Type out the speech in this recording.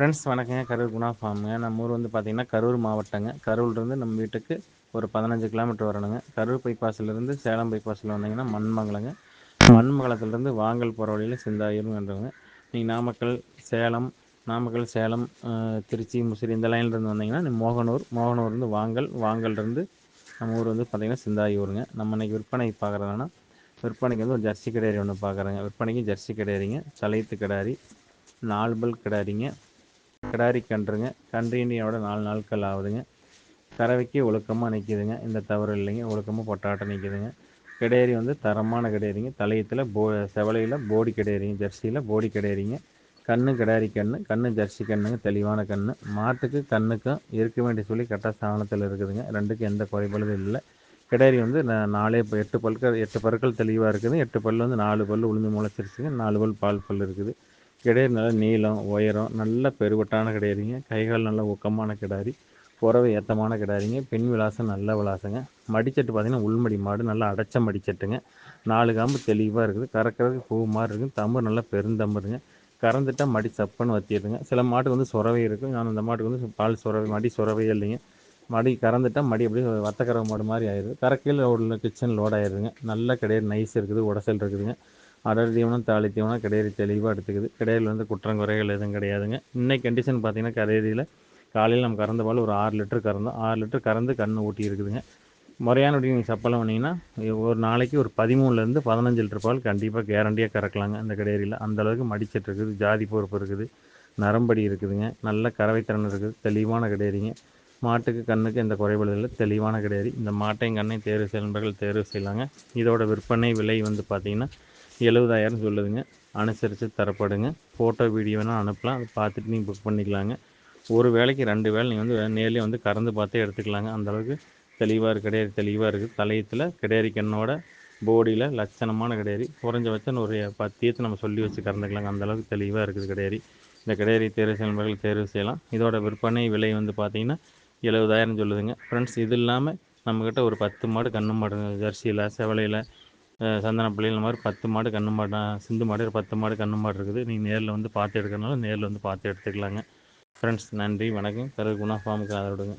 Friends வணக்கங்க. கரூர் குணா ஃபார்முங்க நம்ம ஊர் வந்து பார்த்திங்கன்னா கரூர் மாவட்டங்க. கரூர்லேருந்து நம்ம வீட்டுக்கு ஒரு பதினஞ்சு கிலோமீட்டர் வரணுங்க. கரூர் பைபாஸ்லேருந்து சேலம் பைபாஸில் வந்தீங்கன்னா மண்மங்கலங்க. மண்மங்கலத்துலேருந்து வாங்கல் போகிற வழியில் சிந்தாயூருங்கன்றவங்க நீங்கள் நாமக்கல் சேலம் நாமக்கல் சேலம் திருச்சி முசிறி இந்த லைன்லேருந்து வந்தீங்கன்னா மோகனூர் மோகனூர்லேருந்து வாங்கல் வாங்கல்லேருந்து நம்ம ஊர் வந்து பார்த்திங்கன்னா சிந்தாயூருங்க. நம்ம இன்றைக்கி விற்பனை பார்க்குறதுனா விற்பனைக்கு வந்து ஒரு ஜெர்சி கிடாரி ஒன்று பார்க்குறேங்க விற்பனைக்கு ஜெர்சி கிடாரிங்க சலைத்து கிடாரி நால்பல் கிடாரிங்க கிடாரி கன்றுங்க கன்றினியோட நாலு நாட்கள் ஆகுதுங்க. கறவைக்கு ஒழுக்கமாக நிற்கிதுங்க இந்த தவறு இல்லைங்க. ஒழுக்கமாக பொட்டாட்டம் நிற்கிதுங்க கிடேரி வந்து தரமான கிடேரிங்க தலையத்தில் போ செவலையில் போடி கிடேரிங்க ஜெர்சியில் போடி கிடேரிங்க கண்ணு கிடாரி கண்ணு கண்ணு ஜெர்சி கண்ணுங்க தெளிவான கண்ணு. மாட்டுக்கு கண்ணுக்கும் இருக்க வேண்டிய சொல்லி கரெக்டாக ஸ்தானத்தில் இருக்குதுங்க. ரெண்டுக்கும் எந்த குறைபாடும் இல்லை. கிடாரி வந்து நாலே எட்டு பல்கள் எட்டு பற்கள் தெளிவாக இருக்குது. எட்டு பல் வந்து நாலு பல் உளுந்து முளைச்சிருச்சுங்க. நாலு பல் பால் பல் இருக்குது. கிடையாது. நல்லா நீளம் உயரம் நல்ல பெருவட்டான கிடையாதுங்க. கைகால் நல்ல ஒக்கமான கிடாரி. புறவை ஏத்தமான கிடாரிங்க. பெண் விலாசம் நல்ல விலாசங்க. மடிச்சட்டு பார்த்திங்கன்னா உள்மடி மாடு நல்லா அடைச்ச மடிச்சட்டுங்க. நாலு காம்பு தெளிவாக இருக்குது. கறக்கிறதுக்கு பூ மாதிரி இருக்குது. தம்பு நல்லா பெருந்தம்புருங்க கறந்துட்டால் மடி சப்புன்னு வத்திடுதுங்க சில மாட்டுக்கு வந்து சுரவை இருக்கும். நான் அந்த மாட்டுக்கு வந்து பால் சுரவை மடி சுரவையே இல்லைங்க. மடி கறந்துட்டால் மடி அப்படியே வத்தக்கரவை மாடு மாதிரி ஆயிடுது. கறக்கையில் உள்ள கிச்சன் லோட் ஆயிடுதுங்க நல்ல கிடையாது. நைஸ் இருக்குது. உடசல் இருக்குதுங்க. அடர் தீவனம் தாலி தீவனம் கடையறி தெளிவாக எடுத்துக்குது. கிடையில் வந்து குற்றம் குறைகள் எதுவும் கிடையாதுங்க. இன்னைக்கு கண்டிஷன் பார்த்தீங்கன்னா கடையறியில் காலையில் நம்ம கறந்த பால் ஒரு ஆறு லிட்டர் கறந்தோம். ஆறு லிட்டர் கறந்து கன்று ஊட்டி இருக்குதுங்க. முறையான நீங்கள் சப்பளம் பண்ணிங்கன்னா ஒரு நாளைக்கு ஒரு பதிமூணுலேருந்து பதினஞ்சு லிட்டர் பால் கண்டிப்பாக கேரண்டியாக கறக்கலாங்க அந்த கடையறியில். அந்தளவுக்கு மடிச்சிட்டு இருக்குது ஜாதி பொறுப்பு இருக்குது நரம்படி இருக்குதுங்க. நல்ல கறவைத்திறன் இருக்குது தெளிவான கடையறிங்க. மாட்டுக்கு கண்ணுக்கு எந்த குறைபாடு இல்லை தெளிவான கிடையாது இந்த மாட்டையும் கண்ணையும் தேர்வு செய்ய தேர்வு செய்யலாங்க. இதோட விற்பனை விலை வந்து பார்த்திங்கன்னா எழுபதாயிரம் சொல்லுதுங்க. அனுசரித்து தரப்படுங்க. ஃபோட்டோ வீடியோ வேணால் அனுப்பலாம். அதை பார்த்துட்டு நீங்கள் புக் பண்ணிக்கலாங்க. ஒரு வேலைக்கு ரெண்டு வேலை நீங்கள் வந்து நேர்லேயே வந்து கறந்து பார்த்தே எடுத்துக்கலாங்க. அந்தளவுக்கு தெளிவாக இருக்குது கிடையாது தெளிவாக இருக்குது தலையத்தில் கிடையாரி கண்ணோட போடியில் லட்சணமான கிடையாரி குறைஞ்சபட்சம் ஒரு பத்து ஏற்று நம்ம சொல்லி வச்சு கறந்துக்கலாங்க. அந்தளவுக்கு தெளிவாக இருக்குது கிடையாரி இந்த கிடையாரி தேர்வு செய்யணும் தேர்வு செய்யலாம். இதோட விற்பனை விலை வந்து பார்த்திங்கன்னா எழுபதாயிரம் சொல்லுதுங்க. ஃப்ரெண்ட்ஸ் இது இல்லாமல் நம்மக்கிட்ட ஒரு பத்து மாடு கண்ணு மாடு ஜெர்சியில் செவலையில் சந்தன இந்த மாதிரி பத்து மாடு கண்ணு மாடு சிந்து மாடு பத்து மாடு கண்ணு மாடு இருக்குது. நீங்கள் நேரில் வந்து பார்த்து எடுக்கிறனால நேரில் வந்து பார்த்து எடுத்துக்கலாங்க. ஃப்ரெண்ட்ஸ் நன்றி வணக்கம். கரு குணா ஃபார்முக்கு ஆதரவுடுங்க.